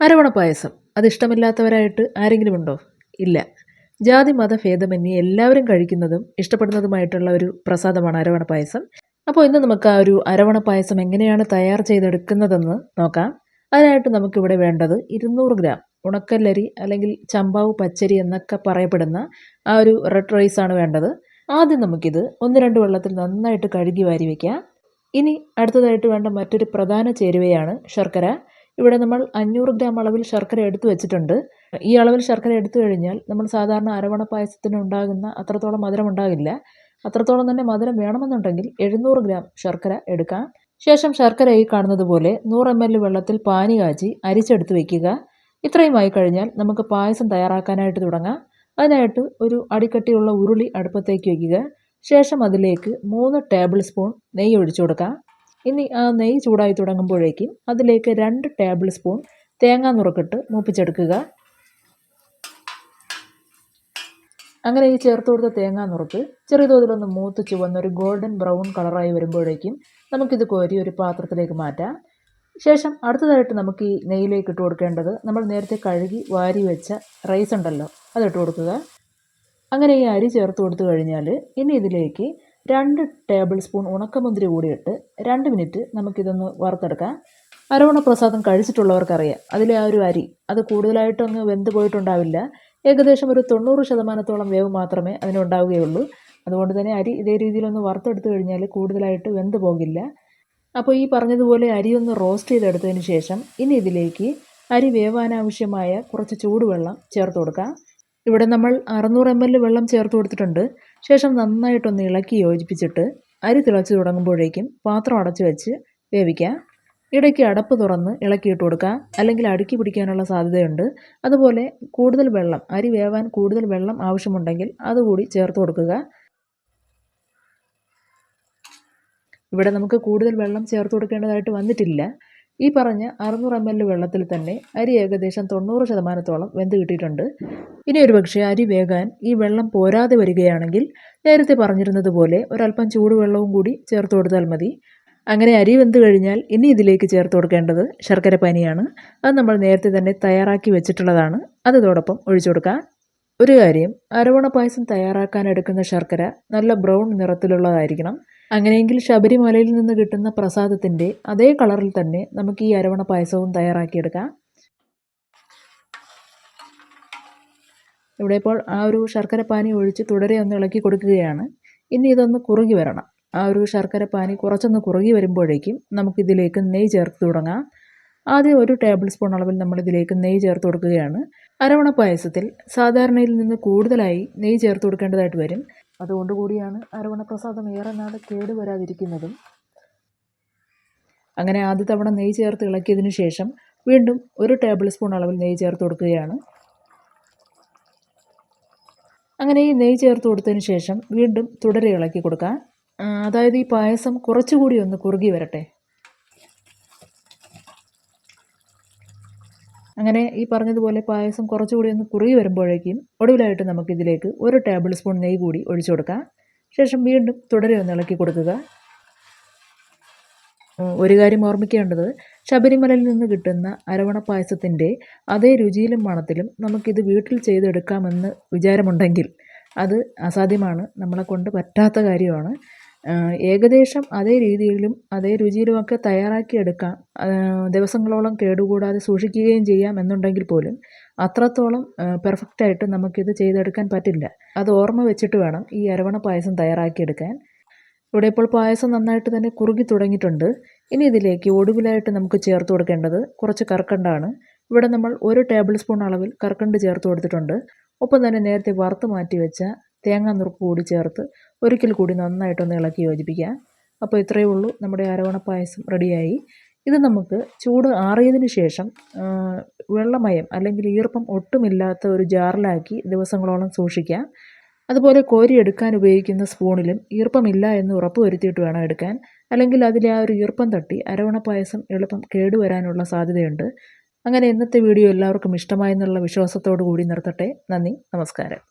അരവണ പായസം. അതിഷ്ടമില്ലാത്തവരായിട്ട് ആരെങ്കിലും ഉണ്ടോ ഇല്ല. ജാതി മത ഭേദമന്യേ എല്ലാവരും കഴിക്കുന്നതും ഇഷ്ടപ്പെടുന്നതുമായിട്ടുള്ള ഒരു പ്രസാദമാണ് അരവണ പായസം. അപ്പോൾ ഇന്ന് നമുക്ക് ആ ഒരു അരവണ പായസം എങ്ങനെയാണ് തയ്യാർ ചെയ്തെടുക്കുന്നതെന്ന് നോക്കാം. അതിനായിട്ട് നമുക്കിവിടെ വേണ്ടത് ഇരുന്നൂറ് ഗ്രാം ഉണക്കല്ലരി അല്ലെങ്കിൽ ചമ്പാവ് പച്ചരി എന്നൊക്കെ പറയപ്പെടുന്ന ആ ഒരു റെഡ് റൈസ് ആണ് വേണ്ടത്. ആദ്യം നമുക്കിത് ഒന്ന് രണ്ട് വെള്ളത്തിൽ നന്നായിട്ട് കഴുകി വാരി വയ്ക്കാം ഇനി അടുത്തതായിട്ട് വേണ്ട മറ്റൊരു പ്രധാന ചേരുവയാണ് ശർക്കര. ഇവിടെ നമ്മൾ അഞ്ഞൂറ് ഗ്രാം അളവിൽ ശർക്കര എടുത്തു വെച്ചിട്ടുണ്ട്. ഈ അളവിൽ ശർക്കര എടുത്തു കഴിഞ്ഞാൽ നമ്മൾ സാധാരണ അരവണ പായസത്തിന് ഉണ്ടാകുന്ന അത്രത്തോളം മധുരം ഉണ്ടാകില്ല. അത്രത്തോളം തന്നെ മധുരം വേണമെന്നുണ്ടെങ്കിൽ എഴുന്നൂറ് ഗ്രാം ശർക്കര എടുക്കാം. ശേഷം ശർക്കര ഈ കാണുന്നത് പോലെ നൂറ് എം എൽ വെള്ളത്തിൽ പാനി കാച്ചി അരിച്ചെടുത്ത് വെക്കുക. ഇത്രയുമായി കഴിഞ്ഞാൽ നമുക്ക് പായസം തയ്യാറാക്കാനായിട്ട് തുടങ്ങാം. അതിനായിട്ട് ഒരു അടിക്കട്ടിയുള്ള ഉരുളി അടുപ്പത്തേക്ക് വയ്ക്കുക ശേഷം അതിലേക്ക് മൂന്ന് ടേബിൾ സ്പൂൺ നെയ്യ് ഒഴിച്ചു കൊടുക്കാം. ഇനി ആ നെയ്യ് ചൂടായി തുടങ്ങുമ്പോഴേക്കും അതിലേക്ക് രണ്ട് ടേബിൾ സ്പൂൺ തേങ്ങാ നുറുക്കിട്ട് മൂപ്പിച്ചെടുക്കുക. അങ്ങനെ ഈ ചേർത്ത് കൊടുത്ത തേങ്ങാ നുറുക്ക് ചെറിയ തോതിലൊന്ന് മൂത്ത് ചുവന്നൊരു ഗോൾഡൻ ബ്രൗൺ കളറായി വരുമ്പോഴേക്കും നമുക്കിത് കോരി ഒരു പാത്രത്തിലേക്ക് മാറ്റാം. ശേഷം അടുത്തതായിട്ട് നമുക്ക് ഈ നെയ്യിലേക്ക് ഇട്ട് കൊടുക്കേണ്ടത് നമ്മൾ നേരത്തെ കഴുകി വാരി വെച്ച റൈസ് ഉണ്ടല്ലോ അതിട്ട് കൊടുക്കുക. അങ്ങനെ ഈ അരി ചേർത്ത് കൊടുത്തു കഴിഞ്ഞാൽ ഇനി ഇതിലേക്ക് രണ്ട് ടേബിൾ സ്പൂൺ ഉണക്കമുന്തിരി കൂടിയിട്ട് രണ്ട് മിനിറ്റ് നമുക്കിതൊന്ന് വറുത്തെടുക്കാം. അരവണ പ്രസാദം കഴിച്ചിട്ടുള്ളവർക്കറിയാം. അതിലെ ആ ഒരു അരി അത് കൂടുതലായിട്ടൊന്ന് വെന്ത് പോയിട്ടുണ്ടാവില്ല. ഏകദേശം ഒരു തൊണ്ണൂറ് ശതമാനത്തോളം വേവ് മാത്രമേ അതിനുണ്ടാവുകയുള്ളൂ. അതുകൊണ്ട് തന്നെ അരി ഇതേ രീതിയിലൊന്ന് വറുത്തെടുത്തു കഴിഞ്ഞാൽ കൂടുതലായിട്ട് വെന്ത് പോകില്ല. അപ്പോൾ ഈ പറഞ്ഞതുപോലെ അരി ഒന്ന് റോസ്റ്റ് ചെയ്തെടുത്തതിന് ശേഷം ഇനി ഇതിലേക്ക് അരി വേവാനാവശ്യമായ കുറച്ച് ചൂടുവെള്ളം ചേർത്ത് കൊടുക്കാം. ഇവിടെ നമ്മൾ അറുന്നൂറ് എം എൽ വെള്ളം ചേർത്ത് കൊടുത്തിട്ടുണ്ട്. ശേഷം നന്നായിട്ടൊന്ന് ഇളക്കി യോജിപ്പിച്ചിട്ട് അരി തിളച്ച് തുടങ്ങുമ്പോഴേക്കും പാത്രം അടച്ചു വെച്ച് വേവിക്കുക. ഇടയ്ക്ക് അടപ്പ് തുറന്ന് ഇളക്കിയിട്ട് കൊടുക്കുക. അല്ലെങ്കിൽ അടുക്കി പിടിക്കാനുള്ള സാധ്യതയുണ്ട്. അതുപോലെ കൂടുതൽ വെള്ളം അരി വേവാൻ കൂടുതൽ വെള്ളം ആവശ്യമുണ്ടെങ്കിൽ അതുകൂടി ചേർത്ത് കൊടുക്കുക. ഇവിടെ നമുക്ക് കൂടുതൽ വെള്ളം ചേർത്ത് കൊടുക്കേണ്ടതായിട്ട് വന്നിട്ടില്ല. ഈ പറഞ്ഞ അറുന്നൂറ് എം എൽ വെള്ളത്തിൽ തന്നെ അരി ഏകദേശം തൊണ്ണൂറ് ശതമാനത്തോളം വെന്ത് കിട്ടിയിട്ടുണ്ട്. ഇനി ഒരു പക്ഷേ അരി വേകാൻ ഈ വെള്ളം പോരാതെ വരികയാണെങ്കിൽ നേരത്തെ പറഞ്ഞിരുന്നത് പോലെ ഒരല്പം ചൂടുവെള്ളവും കൂടി ചേർത്ത് കൊടുത്താൽ മതി. അങ്ങനെ അരി വെന്ത് കഴിഞ്ഞാൽ ഇനി ഇതിലേക്ക് ചേർത്ത് കൊടുക്കേണ്ടത് ശർക്കര പാനിയാണ്. അത് നമ്മൾ നേരത്തെ തന്നെ തയ്യാറാക്കി വെച്ചിട്ടുള്ളതാണ്. അതോടൊപ്പം ഒഴിച്ചു കൊടുക്കാം. ഒരു കാര്യം അരവണ പായസം തയ്യാറാക്കാൻ എടുക്കുന്ന ശർക്കര നല്ല ബ്രൗൺ നിറത്തിലുള്ളതായിരിക്കണം. അങ്ങനെയെങ്കിൽ ശബരിമലയിൽ നിന്ന് കിട്ടുന്ന പ്രസാദത്തിന്റെ അതേ കളറിൽ തന്നെ നമുക്ക് ഈ അരവണ പായസവും തയ്യാറാക്കിയെടുക്കാം. ഇവിടെ ഇപ്പോൾ ആ ഒരു ശർക്കര പാനി ഒഴിച്ച് തുടരെ ഒന്ന് ഇളക്കി കൊടുക്കുകയാണ്. ഇനി ഇതൊന്ന് കുറുകി വരണം. ആ ഒരു ശർക്കര പാനി കുറച്ചൊന്ന് കുറുകി വരുമ്പോഴേക്കും നമുക്കിതിലേക്ക് നെയ്യ് ചേർത്ത് തുടങ്ങാം. ആദ്യം ഒരു ടേബിൾ സ്പൂൺ അളവിൽ നമ്മൾ ഇതിലേക്ക് നെയ്യ് ചേർത്ത് കൊടുക്കുകയാണ്. അരവണ പായസത്തിൽ സാധാരണയിൽ നിന്ന് കൂടുതലായി നെയ്യ് ചേർത്ത് കൊടുക്കേണ്ടതായിട്ട് വരും. അതുകൊണ്ട് കൂടിയാണ് അരവണപ്രസാദം ഏറെ നാൾ കേടുവരാതിരിക്കുന്നതും അങ്ങനെ ആദ്യ തവണ നെയ്യ് ചേർത്ത് ഇളക്കിയതിന് ശേഷം വീണ്ടും ഒരു ടേബിൾ സ്പൂൺ അളവിൽ നെയ്യ് ചേർത്ത് കൊടുക്കുകയാണ്. അങ്ങനെ ഈ നെയ്യ് ചേർത്ത് കൊടുത്തതിന് ശേഷം വീണ്ടും തുടരെ ഇളക്കി കൊടുക്കാം. അതായത് ഈ പായസം കുറച്ചുകൂടി ഒന്ന് കുറുകി വരട്ടെ. അങ്ങനെ ഈ പറഞ്ഞതുപോലെ പായസം കുറച്ചുകൂടി ഒന്ന് കുറുകി വരുമ്പോഴേക്കും ഒടുവിലായിട്ട് നമുക്കിതിലേക്ക് ഒരു ടേബിൾ സ്പൂൺ നെയ്യ് കൂടി ഒഴിച്ചു കൊടുക്കാം. ശേഷം വീണ്ടും തുടരെ ഒന്ന് ഇളക്കി കൊടുക്കുക. ഒരു കാര്യം ഓർമ്മിക്കേണ്ടത് ശബരിമലയിൽ നിന്ന് കിട്ടുന്ന അരവണ പായസത്തിന്റെ അതേ രുചിയിലും മണത്തിലും നമുക്കിത് വീട്ടിൽ ചെയ്തെടുക്കാമെന്ന് വിചാരമുണ്ടെങ്കിൽ അത് അസാധ്യമാണ്. നമ്മളെ കൊണ്ട് പറ്റാത്ത കാര്യമാണ്. ഏകദേശം അതേ രീതിയിലും അതേ രുചിയിലുമൊക്കെ തയ്യാറാക്കിയെടുക്കാം. ദിവസങ്ങളോളം കേടുകൂടാതെ സൂക്ഷിക്കുകയും ചെയ്യാം എന്നുണ്ടെങ്കിൽ പോലും അത്രത്തോളം പെർഫെക്റ്റായിട്ട് നമുക്കിത് ചെയ്തെടുക്കാൻ പറ്റില്ല. അത് ഓർമ്മ വെച്ചിട്ട് വേണം ഈ അരവണ പായസം തയ്യാറാക്കിയെടുക്കാൻ. ഇവിടെ ഇപ്പോൾ പായസം നന്നായിട്ട് തന്നെ കുറുകി തുടങ്ങിയിട്ടുണ്ട്. ഇനി ഇതിലേക്ക് ഒടുവിലായിട്ട് നമുക്ക് ചേർത്ത് കൊടുക്കേണ്ടത് കുറച്ച് കർക്കണ്ടാണ്. ഇവിടെ നമ്മൾ ഒരു ടേബിൾ സ്പൂൺ അളവിൽ കർക്കണ്ട് ചേർത്ത് കൊടുത്തിട്ടുണ്ട്. ഒപ്പം തന്നെ നേരത്തെ വറുത്ത് മാറ്റി വെച്ച തേങ്ങാ നുറുക്ക് കൂടി ചേർത്ത് ഒരിക്കൽ കൂടി നന്നായിട്ടൊന്ന് ഇളക്കി യോജിപ്പിക്കുക. അപ്പോൾ ഇത്രയേ ഉള്ളൂ. നമ്മുടെ അരവണ പായസം റെഡിയായി. ഇത് നമുക്ക് ചൂട് ആറിയതിന് ശേഷം വെള്ളമയം അല്ലെങ്കിൽ ഈർപ്പം ഒട്ടുമില്ലാത്ത ഒരു ജാറിലാക്കി ദിവസങ്ങളോളം സൂക്ഷിക്കാം. അതുപോലെ കോരി എടുക്കാൻ ഉപയോഗിക്കുന്ന സ്പൂണിലും ഈർപ്പമില്ല എന്ന് ഉറപ്പ് വരുത്തിയിട്ട് വേണം എടുക്കാൻ. അല്ലെങ്കിൽ അതിലെ ആ ഒരു ഈർപ്പം തട്ടി അരവണ പായസം എളുപ്പം കേടുവരാനുള്ള സാധ്യതയുണ്ട്. അങ്ങനെ ഇന്നത്തെ വീഡിയോ എല്ലാവർക്കും ഇഷ്ടമായെന്നുള്ള വിശ്വാസത്തോടു കൂടി നിർത്തട്ടെ. നന്ദി. നമസ്കാരം.